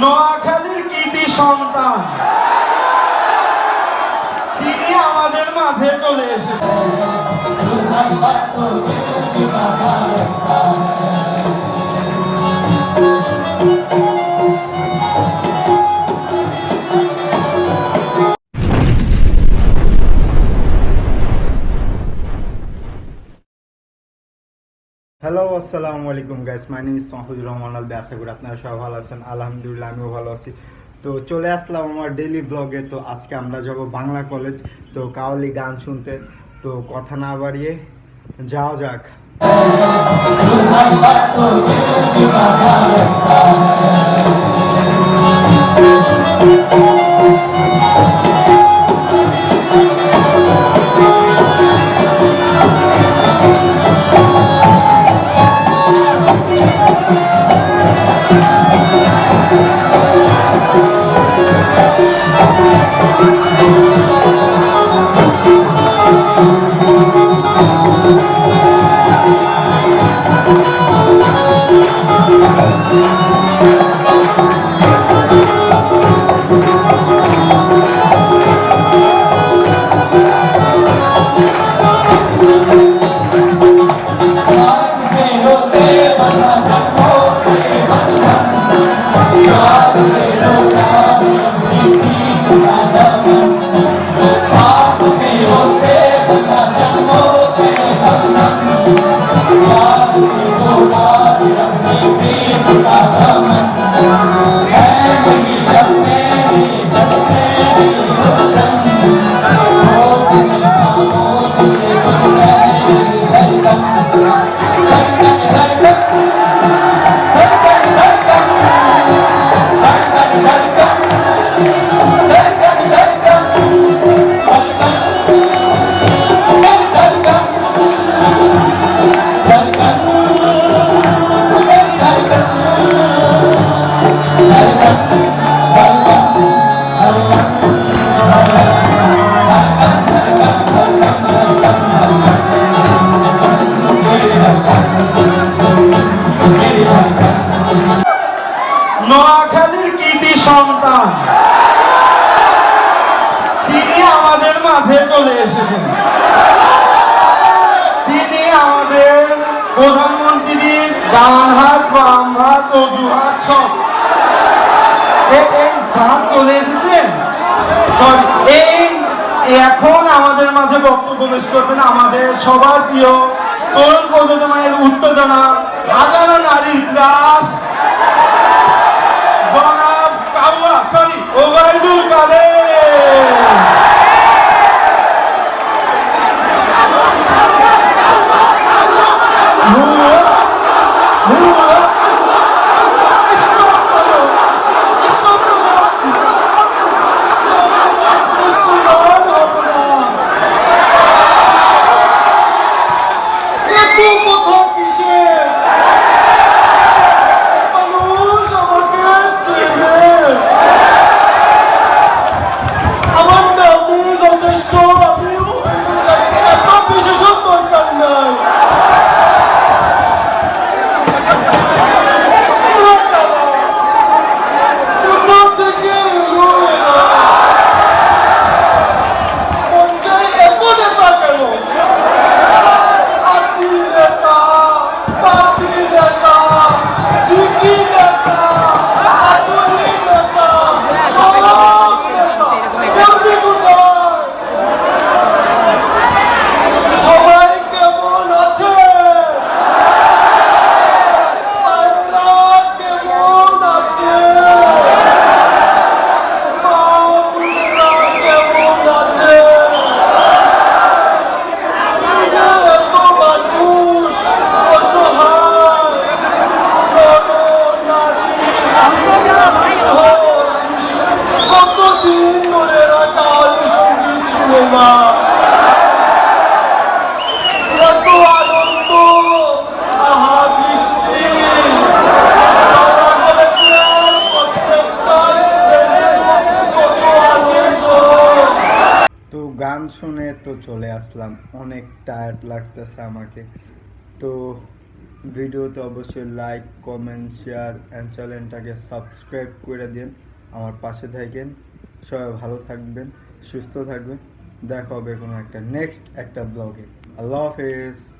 নোয়াখালীর কৃতি সন্তান। তিনি আমাদের মাঝে চলে এসেছেন। হ্যালো আসসালামু আলাইকুম guys my name is Mahfuzur Rahman Albi আশা করি আপনারা সবাই ভালো আছেন আলহামদুলিল্লাহ আমিও ভালো আছি। তো চলে আসলাম আমার ডেইলি ব্লগে তো আজকে আমরা যাব বাংলা কলেজ তো কাওয়ালি গান শুনতে। তো কথা না বাড়িয়ে যাওয়া যাক। নোয়াখালীর কৃতি সন্তান। তিনি আমাদের মাঝে চলে এসেছেন। তিনি আমাদের প্রধানমন্ত্রীর ডান হাত, বাম হাত অজুহাত সব। এই, এখন আমাদের মাঝে বক্তব্য পেশ করবেন আমাদের সবার প্রিয় তরুণ প্রজন্মের উত্তেজনা আনন্দ। তো গান শুনে তো চলে আসলাম। অনেক টায়ার্ড লাগতেছে আমাকে। তো ভিডিওতে অবশ্যই লাইক কমেন্ট শেয়ার অ্যান্ড চ্যানেলটাকে সাবস্ক্রাইব করে দিন। আমার পাশে থাকেন। সবাই ভালো থাকবেন, সুস্থ থাকবেন। দেখা হবে কোনো একটা নেক্সট একটা ব্লগে আল্লাহ হাফেজ।